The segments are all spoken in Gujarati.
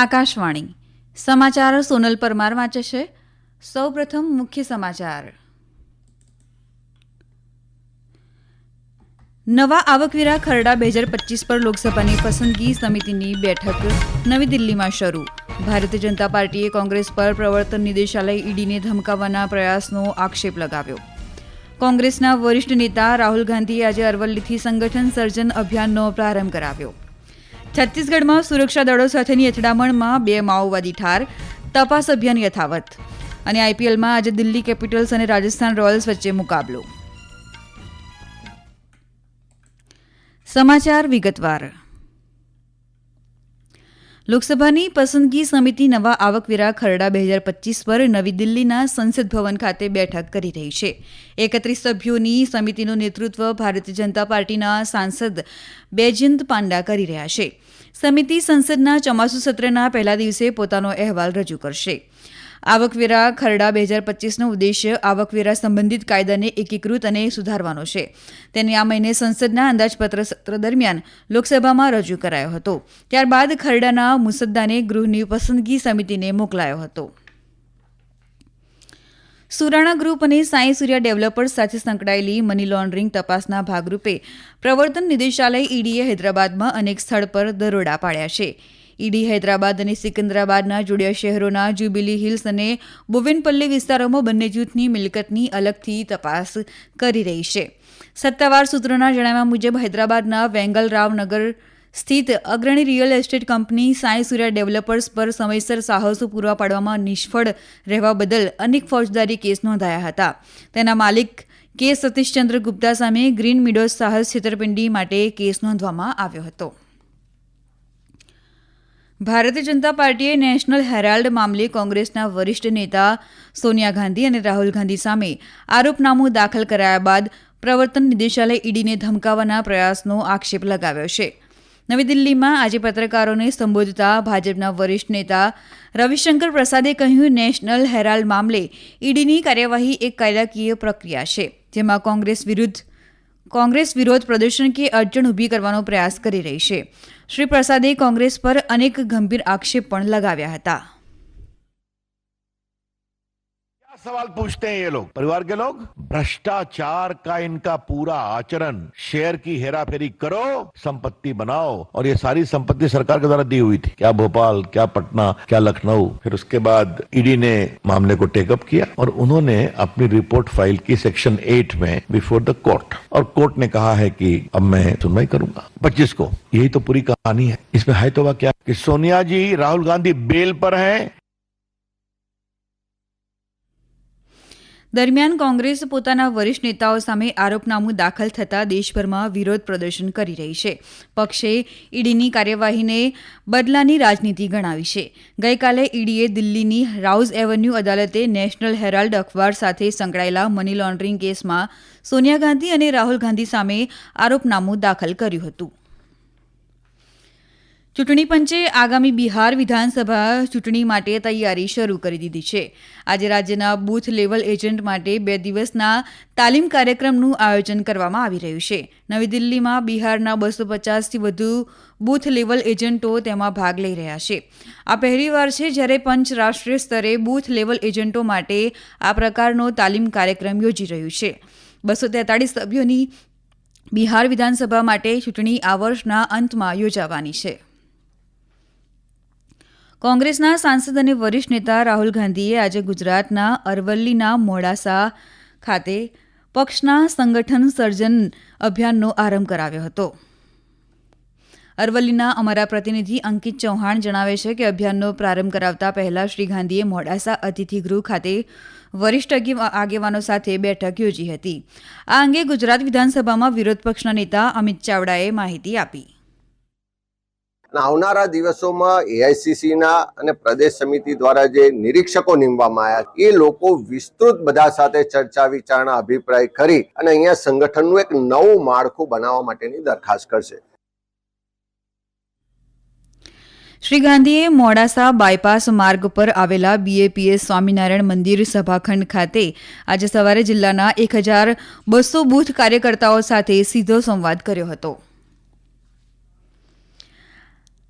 આકાશવાણી. સમાચાર સોનલ પરમાર વાંચે છે. સૌપ્રથમ મુખ્ય સમાચાર. નવા આવકવેરા ખરડા બે હજાર પચીસ પર લોકસભાની પસંદગી સમિતિની બેઠક નવી દિલ્હીમાં શરૂ. ભારતીય જનતા પાર્ટીએ કોંગ્રેસ પર પ્રવર્તન નિદેશાલય ઈડીને ધમકાવવાના પ્રયાસનો આક્ષેપ લગાવ્યો. કોંગ્રેસના વરિષ્ઠ નેતા રાહુલ ગાંધીએ આજે અરવલ્લીથી સંગઠન સર્જન અભિયાનનો પ્રારંભ કરાવ્યો. છત્તીસગઢમાં સુરક્ષા દળો સાથેની અથડામણમાં બે માઓવાદી ઠાર, તપાસ અભિયાન યથાવત. અને આઈપીએલમાં આજે દિલ્હી કેપિટલ્સ અને રાજસ્થાન રોયલ્સ વચ્ચે મુકાબલો. સમાચાર વિગતવાર. લોકસભાની પસંદગી સમિતિ નવા આવકવેરા ખરડા બે હજાર પચીસ પર નવી દિલ્હીના સંસદ ભવન ખાતે બેઠક કરી રહી છે. એકત્રીસ સભ્યોની સમિતિનું નેતૃત્વ ભારતીય જનતા પાર્ટીના સાંસદ બેજયંત પાંડા કરી રહ્યા છે. સમિતિ સંસદના ચોમાસુ સત્રના પહેલા દિવસે પોતાનો અહેવાલ રજૂ કરશે. આવકવેરા ખરડા બે હજાર પચીસનો ઉદ્દેશ્ય આવકવેરા સંબંધિત કાયદાને એકીકૃત અને સુધારવાનો છે. તેને આ મહિને સંસદના અંદાજપત્ર સત્ર દરમિયાન લોકસભામાં રજૂ કરાયો હતો. ત્યારબાદ ખરડાના મુસદ્દાને ગૃહની પસંદગી સમિતિને મોકલાયો હતો. સુરાણા ગ્રુપ અને સાંઈ સૂર્યા ડેવલપર્સ સાથે સંકળાયેલી મની લોન્ડરિંગ તપાસના ભાગરૂપે પ્રવર્તન નિદેશાલય ઈડીએ હૈદરાબાદમાં અનેક સ્થળ પર દરોડા પાડ્યા છે. ઈડી હૈદરાબાદ અને સિકંદરાબાદના જોડિયા શહેરોના જ્યુબિલી હિલ્સ અને બોવેનપલ્લી વિસ્તારોમાં બંને જૂથની મિલકતની અલગથી તપાસ કરી રહી છે. સત્તાવાર સૂત્રોના જણાવ્યા મુજબ હૈદરાબાદના વેંગલરાવ નગર સ્થિત અગ્રણી real estate company Sai Surya developers પર સમયસર સાહસો પૂરા પાડવામાં નિષ્ફળ રહેવા બદલ અનેક ફોજદારી કેસ નોંધાયા હતા. તેના માલિક કે સતીશચંદ્ર ગુપ્તા સામે ગ્રીન મિડોઝ સાહસ છેતરપિંડી માટે કેસ નોંધવામાં આવ્યો હતો. ભારતીય જનતા પાર્ટીએ નેશનલ હેરાલ્ડ મામલે કોંગ્રેસના વરિષ્ઠ નેતા સોનિયા ગાંધી અને રાહુલ ગાંધી સામે આરોપનામું દાખલ કરાયા બાદ પ્રવર્તન નિદેશાલય ઈડીને ધમકાવવાના પ્રયાસનો આક્ષેપ લગાવ્યો છે. નવી દિલ્હીમાં આજે પત્રકારોને સંબોધતા ભાજપના વરિષ્ઠ નેતા રવિશંકર પ્રસાદે કહ્યું, નેશનલ હેરાલ્ડ મામલે ઈડીની કાર્યવાહી એક કાયદાકીય પ્રક્રિયા છે, જેમાં કોંગ્રેસ વિરુદ્ધ કોંગ્રેસ વિરોધ પ્રદર્શન કે અડચણ ઊભી કરવાનો પ્રયાસ કરી રહી છે. શ્રી પ્રસાદે કોંગ્રેસ પર અનેક ગંભીર આક્ષેપ પણ લગાવ્યા હતા. सवाल पूछते हैं ये लोग? परिवार के लोग, भ्रष्टाचार का इनका पूरा आचरण, शेयर की हेरा फेरी करो, संपत्ति बनाओ, और ये सारी संपत्ति सरकार के द्वारा दी हुई थी। क्या भोपाल, क्या पटना, क्या लखनऊ? फिर उसके बाद ईडी ने मामले को टेकअप किया, और उन्होंने अपनी रिपोर्ट फ़ाइल की सेक्शन एट में बिफोर द कोर्ट और कोर्ट ने कहा है कि अब मैं सुनवाई करूँगा। पच्चीस को, यही तो पूरी कहानी है। इसमें है तो क्या? कि सोनिया जी, राहुल गांधी बेल पर हैं દરમિયાન કોંગ્રેસ પોતાના વરિષ્ઠ નેતાઓ સામે આરોપનામું દાખલ થતાં દેશભરમાં વિરોધ પ્રદર્શન કરી રહી છે. પક્ષે ઈડીની કાર્યવાહીને બદલાની રાજનીતિ ગણાવી છે. ગઈકાલે ઈડીએ દિલ્હીની રાઉઝ એવન્યુ અદાલતે નેશનલ હેરાલ્ડ અખબાર સાથે સંકળાયેલા મની લોન્ડરિંગ કેસમાં સોનિયા ગાંધી અને રાહુલ ગાંધી સામે આરોપનામું દાખલ કર્યું હતું. ચૂંટણી પંચે આગામી બિહાર વિધાનસભા ચૂંટણી માટે તૈયારી શરૂ કરી દીધી છે. આજે રાજ્યના બૂથ લેવલ એજન્ટ માટે બે દિવસના તાલીમ કાર્યક્રમનું આયોજન કરવામાં આવી રહ્યું છે. નવી દિલ્હીમાં બિહારના બસો પચાસથી વધુ બૂથ લેવલ એજન્ટો તેમાં ભાગ લઈ રહ્યા છે. આ પહેલીવાર છે જ્યારે પંચ રાષ્ટ્રીય સ્તરે બૂથ લેવલ એજન્ટો માટે આ પ્રકારનો તાલીમ કાર્યક્રમ યોજી રહ્યું છે. બસો તેતાળીસ સભ્યોની બિહાર વિધાનસભા માટે ચૂંટણી આ વર્ષના અંતમાં યોજાવાની છે. કોંગ્રેસના સાંસદ અને વરિષ્ઠ નેતા રાહુલ ગાંધીએ આજે ગુજરાતના અરવલ્લીના મોડાસા ખાતે પક્ષના સંગઠન સર્જન અભિયાનનો આરંભ કરાવ્યો હતો. અરવલ્લીના અમારા પ્રતિનિધિ અંકિત ચૌહાણ જણાવે છે કે અભિયાનનો પ્રારંભ કરાવતા પહેલા શ્રી ગાંધીએ મોડાસા અતિથિગૃહ ખાતે વરિષ્ઠ આગેવાનો સાથે બેઠક યોજી હતી. આ અંગે ગુજરાત વિધાનસભામાં વિરોધ પક્ષના નેતા અમિત ચાવડાએ માહિતી આપી. અને આવનારા દિવસોમાં એઆઈસીસીના અને પ્રદેશ સમિતિ દ્વારા જે નિરીક્ષકો નીમવામાં આવ્યા, એ લોકો વિસ્તૃત બધા સાથે ચર્ચા, વિચારણા, અભિપ્રાય કરી અને અહીંયા સંગઠનનું એક નવું માળખું બનાવવા માટેની દરખાસ્ત કરશે. શ્રી ગાંધીએ મોડાસા બાયપાસ માર્ગ પર આવેલા બીએપીએસ સ્વામિનારાયણ મંદિર સભાખંડ ખાતે આજે સવારે જિલ્લાના એક હજાર બસો બૂથ કાર્યકર્તાઓ સાથે સીધો સંવાદ કર્યો હતો.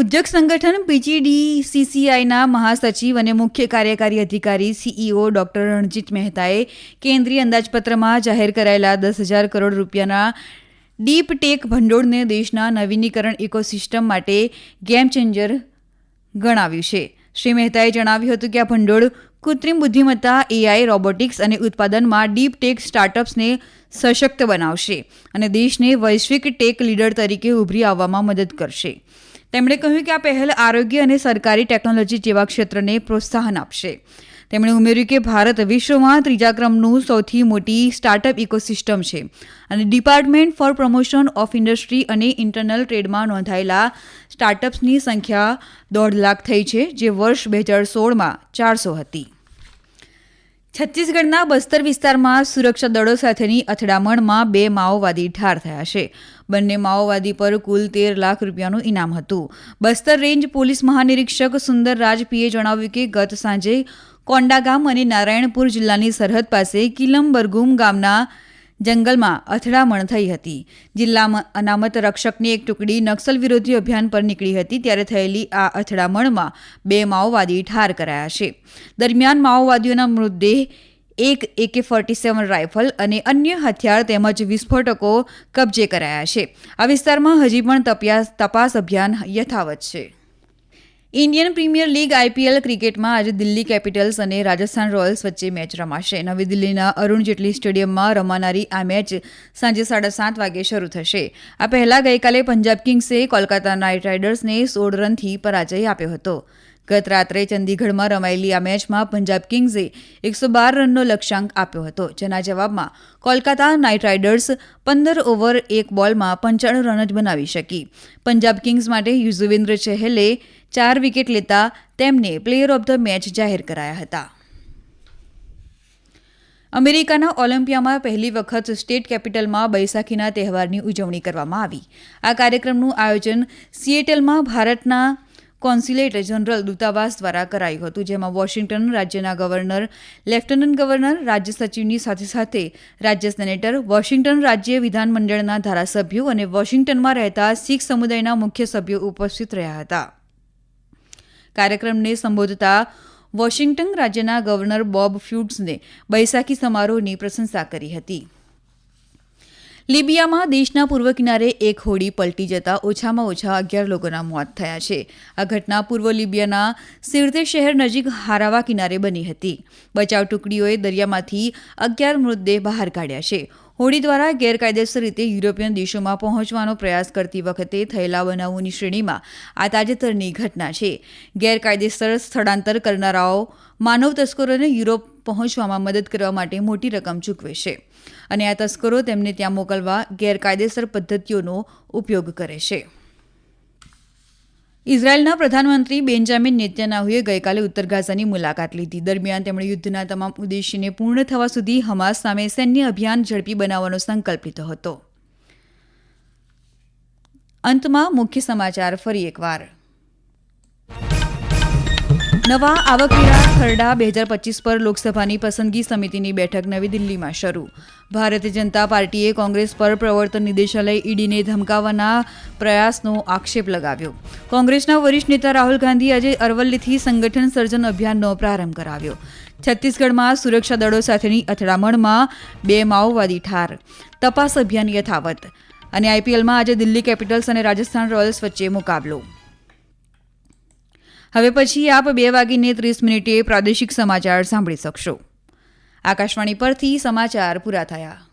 ઉદ્યોગ સંગઠન પીજીડીસીસીઆઈના મહાસચિવ અને મુખ્ય કાર્યકારી અધિકારી સીઈઓ ડોક્ટર રણજીત મહેતાએ કેન્દ્રીય અંદાજપત્રમાં જાહેર કરાયેલા દસ હજાર કરોડ રૂપિયાના ડીપ ટેક ભંડોળને દેશના નવીનીકરણ ઇકોસિસ્ટમ માટે ગેમ ચેન્જર ગણાવ્યું છે. શ્રી મહેતાએ જણાવ્યું હતું કે આ ભંડોળ કૃત્રિમ બુદ્ધિમત્તા, એઆઈ, રોબોટિક્સ અને ઉત્પાદનમાં ડીપ ટેક સ્ટાર્ટઅપ્સને સશક્ત બનાવશે અને દેશને વૈશ્વિક ટેક લીડર તરીકે ઉભરી આવવામાં મદદ કરશે. તેમણે કહ્યું કે આ પહેલ આરોગ્ય અને સરકારી ટેકનોલોજી જેવા ક્ષેત્રને પ્રોત્સાહન આપશે. તેમણે ઉમેર્યું કે ભારત વિશ્વમાં ત્રીજા ક્રમનું સૌથી મોટી સ્ટાર્ટઅપ ઇકોસિસ્ટમ છે અને department for promotion of industry અને ઇન્ટરનલ ટ્રેડમાં નોંધાયેલા સ્ટાર્ટઅપ્સની સંખ્યા દોઢ લાખ થઈ છે, જે વર્ષ બે હજાર સોળમાં ચારસો હતી. છત્તીસગઢના બસ્તર વિસ્તારમાં સુરક્ષા દળો સાથેની અથડામણમાં બે માઓવાદી ઠાર થયા છે. બંને માઓવાદી પર કુલ તેર લાખ રૂપિયાનું ઇનામ હતું. બસ્તર રેન્જ પોલીસ મહાનિરીક્ષક સુંદર રાજપીએ જણાવ્યું કે ગત સાંજે કોંડાગામ અને નારાયણપુર જિલ્લાની સરહદ પાસે કિલમબરગુમ ગામના જંગલમાં અથડામણ થઈ હતી. જિલ્લા અનામત રક્ષકની એક ટુકડી નક્સલ વિરોધી અભિયાન પર નીકળી હતી ત્યારે થયેલી આ અથડામણમાં બે માઓવાદી ઠાર કરાયા છે. દરમિયાન માઓવાદીઓના મૃતદેહ એક એકે ફોર્ટી સેવન રાઇફલ અને અન્ય હથિયાર તેમજ વિસ્ફોટકો કબજે કરાયા છે. આ વિસ્તારમાં હજી પણ તપાસ અભિયાન યથાવત છે. ઇન્ડિયન પ્રીમિયર લીગ આઈપીએલ ક્રિકેટમાં આજે દિલ્હી કેપિટલ્સ અને રાજસ્થાન રોયલ્સ વચ્ચે મેચ રમાશે. નવી દિલ્હીના અરુણ જેટલી સ્ટેડિયમમાં રમાનારી આ મેચ સાંજે સાડા સાત વાગે શરૂ થશે. આ પહેલા ગઈકાલે પંજાબ કિંગ્સે કોલકાતા નાઇટ રાઇડર્સને સોળ રનથી પરાજય આપ્યો હતો. ગત રાત્રે ચંદીગઢમાં રમાયેલી આ મેચમાં પંજાબ કિંગ્સે એકસો બાર રનનો લક્ષ્યાંક આપ્યો હતો. જેના જવાબમાં કોલકાતા નાઇટ રાઇડર્સ પંદર ઓવર એક બોલમાં પંચાણું રન જ બનાવી શકી. પંજાબ કિંગ્સ માટે યુઝવેન્દ્ર ચહેલે ચાર વિકેટ લેતા તેમને પ્લેયર ઓફ ધ મેચ જાહેર કરાયા હતા. અમેરિકાના ઓલિમ્પિયામાં પહેલી વખત સ્ટેટ કેપિટલમાં બૈસાખીના તહેવારની ઉજવણી કરવામાં આવી. આ કાર્યક્રમનું આયોજન સિએટલમાં ભારતના કોન્સ્યુલેટ જનરલ દૂતાવાસ દ્વારા કરાયું હતું, જેમાં વોશિંગ્ટન રાજ્યના ગવર્નર, લેફ્ટનન્ટ ગવર્નર, રાજ્ય સચિવની સાથે સાથે રાજ્ય સેનેટર, વોશિંગ્ટન રાજ્ય વિધાનમંડળના ધારાસભ્યો અને વોશિંગ્ટનમાં રહેતા શીખ સમુદાયના મુખ્ય સભ્યો ઉપસ્થિત રહ્યા હતા. કાર્યક્રમને સંબોધતા વોશિંગ્ટન રાજ્યના ગવર્નર બોબ ફ્યુડ્સને બૈસાખી સમારોહની પ્રશંસા કરી હતી. લિબિયામાં દેશના પૂર્વ કિનારે એક હોડી પલટી જતા ઓછામાં ઓછા અગિયાર લોકોના મોત થયા છે. આ ઘટના પૂર્વ લિબિયાના સિરતે શહેર નજીક હારાવા કિનારે બની હતી. બચાવ ટુકડીઓએ દરિયામાંથી અગિયાર મૃતદેહ બહાર કાઢ્યા છે. હોડી દ્વારા ગેરકાયદેસર રીતે યુરોપિયન દેશોમાં પહોંચવાનો પ્રયાસ કરતી વખતે થયેલા બનાવોની શ્રેણીમાં આ તાજેતરની ઘટના છે. ગેરકાયદેસર સ્થળાંતર કરનારાઓ માનવ તસ્કરોને યુરોપ પહોંચવામાં મદદ કરવા માટે મોટી રકમ ચૂકવે છે અને આ તસ્કરો તેમને ત્યાં મોકલવા ગેરકાયદેસર પદ્ધતિઓનો ઉપયોગ કરે છે. ઇઝરાયેલના પ્રધાનમંત્રી બેન્જામિન નેત્યાનાહુએ ગઈકાલે ઉત્તર ગાઝાની મુલાકાત લીધી. દરમિયાન તેમણે યુદ્ધના તમામ ઉદ્દેશ્યને પૂર્ણ થવા સુધી હમાસ સામે સૈન્ય અભિયાન ઝડપી બનાવવાનો સંકલ્પ લીધો હતો. અંતમાં મુખ્ય સમાચાર ફરી એકવાર. નવા આવકવેરા ખરડા બે હજાર પચીસ પર લોકસભાની પસંદગી સમિતિની બેઠક નવી દિલ્હીમાં શરૂ. ભારતીય જનતા પાર્ટીએ કોંગ્રેસ પર પ્રવર્તન નિદેશાલય ઈડીને ધમકાવવાના પ્રયાસનો આક્ષેપ લગાવ્યો. કોંગ્રેસના વરિષ્ઠ નેતા રાહુલ ગાંધી આજે અરવલ્લીથી સંગઠન સર્જન અભિયાનનો પ્રારંભ કરાવ્યો. છત્તીસગઢમાં સુરક્ષા દળો સાથેની અથડામણમાં બે માઓવાદી ઠાર. તપાસ અભિયાન યથાવત. અને આઈપીએલમાં આજે દિલ્હી કેપિટલ્સ અને રાજસ્થાન રોયલ્સ વચ્ચે મુકાબલો. હવે પછી આપ બે વાગીને ત્રીસ મિનિટે પ્રાદેશિક સમાચાર સાંભળી શકશો. આકાશવાણી પરથી સમાચાર પૂરા થયા.